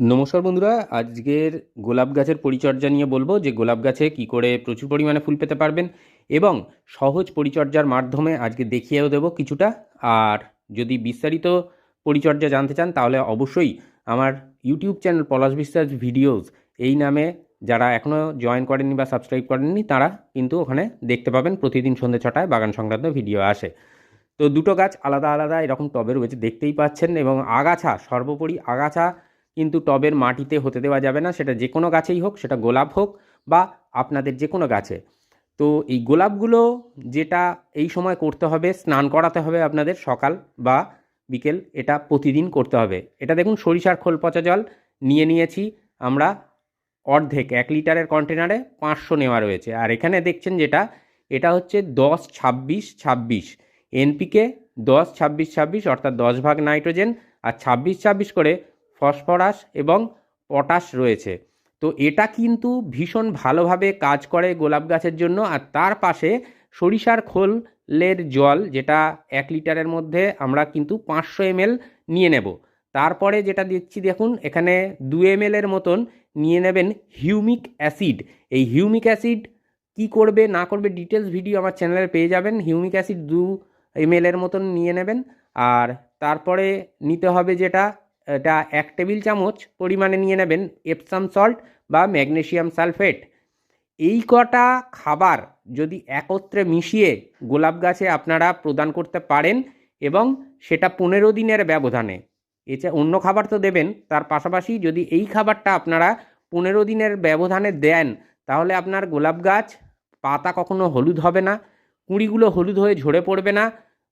নমস্কার বন্ধুরা, আজকের গোলাপ গাছের পরিচর্যা নিয়ে বলব, যে গোলাপ গাছে কি করে প্রচুর পরিমাণে ফুল পেতে পারবেন এবং সহজ পরিচর্যার মাধ্যমে আজকে দেখিয়েও দেবো কিছুটা। আর যদি বিস্তারিত পরিচর্যা জানতে চান, তাহলে অবশ্যই আমার ইউটিউব চ্যানেল পলাশ বিশ্বাস ভিডিওস, এই নামে যারা এখনও জয়েন করেননি বা সাবস্ক্রাইব করেননি, তারা কিন্তু ওখানে দেখতে পাবেন, প্রতিদিন সন্ধ্যে ছটায় বাগান সংক্রান্ত ভিডিও আসে। তো দুটো গাছ আলাদা আলাদা এরকম টবে রয়েছে দেখতেই পাচ্ছেন এবং আগাছা, সর্বোপরি আগাছা কিন্তু টবের মাটিতে হতে দেওয়া যাবে না, সেটা যে কোনো গাছেই হোক, সেটা গোলাপ হোক বা আপনাদের যে কোনো গাছে। তো এই গোলাপগুলো যেটা এই সময় করতে হবে, স্নান করাতে হবে আপনাদের সকাল বা বিকেল, এটা প্রতিদিন করতে হবে। এটা দেখুন সরিষার খোল পচা জল, নিয়ে নিয়েছি আমরা অর্ধেক, এক লিটারের কন্টেনারে পাঁচশো নেওয়া রয়েছে। আর এখানে দেখছেন যেটা, এটা হচ্ছে দশ ছাব্বিশ ছাব্বিশ। এনপিকে দশ ছাব্বিশ ছাব্বিশ, অর্থাৎ দশ ভাগ নাইট্রোজেন, আর ছাব্বিশ ছাব্বিশ করে ফসফরাস এবং পটাশ রয়েছে। তো এটা কিন্তু ভীষণ ভালোভাবে কাজ করে গোলাপ গাছের জন্য। আর তার পাশে সরিষার খোলের জল, যেটা এক লিটারের মধ্যে আমরা কিন্তু পাঁচশো এমএল নিয়ে নেব। তারপরে যেটা দিচ্ছি, দেখুন, এখানে দু এম এর মতন নিয়ে নেবেন হিউমিক অ্যাসিড। এই হিউমিক অ্যাসিড কি করবে, না করবে, ডিটেলস ভিডিও আমার চ্যানেলে পেয়ে যাবেন। হিউমিক অ্যাসিড দু এম এর মতন নিয়ে নেবেন। আর তারপরে নিতে হবে যেটা এটা এক টেবিল চামচ পরিমাণে নিয়ে নেবেন এপসাম সল্ট বা ম্যাগনেশিয়াম সালফেট এই কটা খাবার যদি একত্রে মিশিয়ে গোলাপ গাছে আপনারা প্রদান করতে পারেন এবং সেটা পনেরো দিনের ব্যবধানে। এছাড়া অন্য খাবার তো দেবেন, তার পাশাপাশি যদি এই খাবারটা আপনারা পনেরো দিনের ব্যবধানে দেন, তাহলে আপনার গোলাপ গাছ পাতা কখনো হলুদ হবে না, কুঁড়িগুলো হলুদ হয়ে ঝরে পড়বে না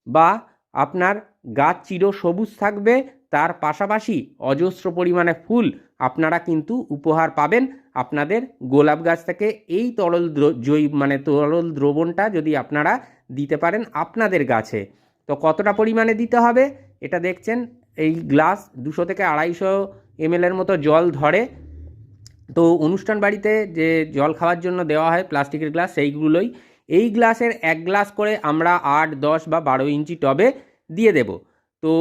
বা আপনার গাছ চির সবুজ থাকবে, তার পাশাপাশি অজস্র পরিমাণে ফুল আপনারা কিন্তু উপহার পাবেন। আপনাদের গোলাপ গাছ থেকে এই তরল জৈ মানে তরল দ্রবণটা যদি আপনারা দিতে পারেন আপনাদের গাছে। তো কতটা পরিমাণে দিতে হবে? এটা দেখছেন, এই গ্লাস দুশো থেকে আড়াইশো এমএলের মতো জল ধরে। তো অনুষ্ঠান বাড়িতে যে জল খাওয়ার জন্য দেওয়া হয় প্লাস্টিকের গ্লাস, সেইগুলোই। এই গ্লাসের এক গ্লাস করে আমরা আট, দশ বা বারো ইঞ্চি টবে দিয়ে দেব। তো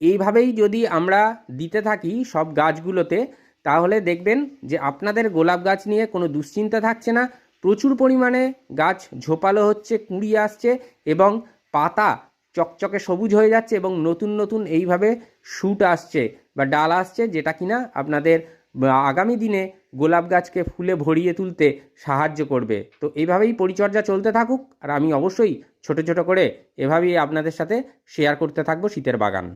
এইভাবেই যদি আমরা দিতে থাকি সব গাছগুলোতে, তাহলে দেখবেন যে আপনাদের গোলাপ গাছ নিয়ে কোনো দুশ্চিন্তা থাকছে না। প্রচুর পরিমাণে গাছ ঝোপালো হচ্ছে, কুঁড়ি আসছে এবং পাতা চকচকে সবুজ হয়ে যাচ্ছে এবং নতুন নতুন এইভাবে শ্যুট আসছে বা ডাল আসছে যেটা কিনা আপনাদের আগামী দিনে গোলাপ গাছকে ফুলে ভরিয়ে তুলতে সাহায্য করবে। তো এইভাবেই পরিচর্যা চলতে থাকুক আর আমি অবশ্যই ছোট ছোট করে এভাবেই আপনাদের সাথে শেয়ার করতে থাকব শীতের বাগান।